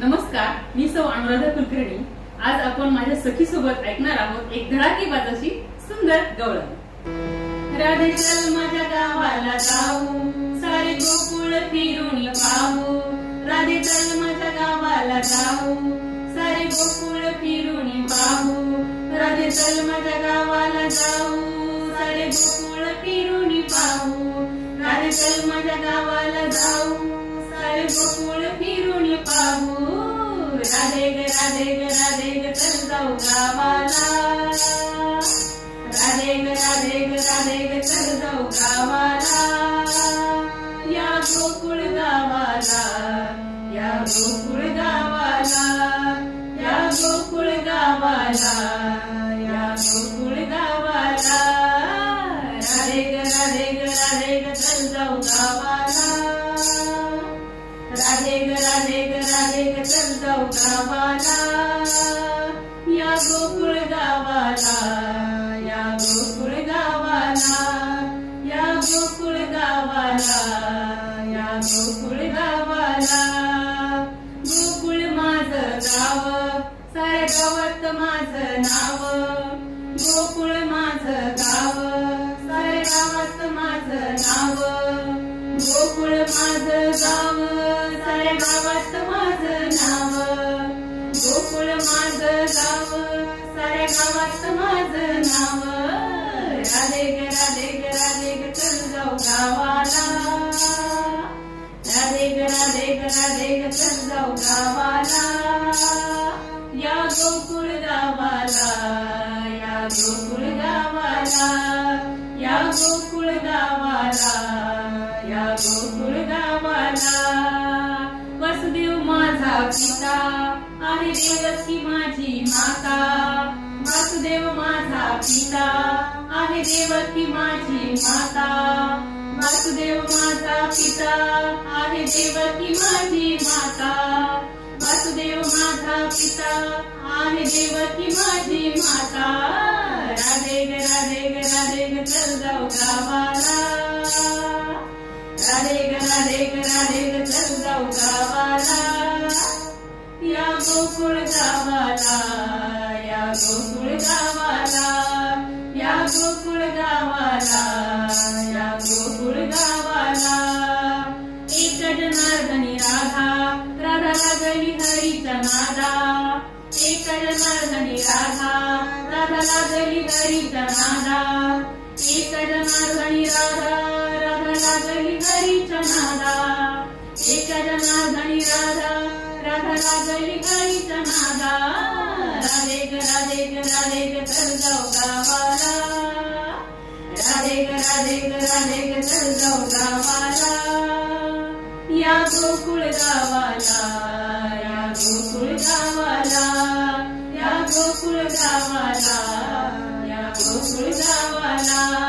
नमस्कार मी सौ अनुराधा कुलकर्णी. आज आपण माझ्या सखी सोबत ऐकणार आहोत एक धडाकी बाजाची सुंदर गवळण. राधे चल माझ्या गावाला जाऊ सारे गोकुळ फिरून पाहू. राधे चल माझ्या गावाला जाऊ सारे गोकुळ फिरून पाहू. राधे चल माझ्या गावाला जाऊ सारे गोकुळ फिरून पाहू. राधे चल माझ्या राधे ग राधे ग राधे चल जाऊ गावाला. राधे ग राधे ग राधे ग जाऊ गावाला. राधे राधे गावाला या गोकुळ गावाला या गोकुळ गावाला या गोकुळ गावाला या गोकुळ गावाला गोकुळ माझं गाव साऱ्या गावात माझं नाव गोकुळ माझं माझं गाव साऱ्या गावात माझं नाव. राधे ग राधे ग राधे ग चल जाऊ गावाला. राधे ग राधे ग राधे ग चल जाऊ गावाला. या गोकुळ गावाला या गोकुळ गावाला. या गोकुळ गावाला या गोकुळ गावाला. वसुदेव माझा पिता. आहे देवकी माझी माता वासुदेव माझा पिता. आहे देवकी माझी माता वासुदेव माझा पिता. आहे देवकी माझी माता वासुदेव माझा पिता. आहे देवकी माझी माता. राधे ग राधे ग राधे ग चल जाऊ गावाला. राधे ग राधे ग गोकुळ गावाला या गोकुळ गावाला या गोकुळ गावाला या गोकुळ गावाला एक जनार्दनी राधा राधा लागली हरीच्या नादा एक जनार्दनी राधा राधा लागली हरीच्या नादा एक जनार्दनी राधा राधा लागली हरीच्या नादा जना धणी राधा राधा लागली राधे ग राधे ग राधे ग तर राधे ग राधे ग राधे ग तर या गोकुळ गावाला या गोकुळ गावाला। या गोकुळ गावाला या गोकुळ गावाला।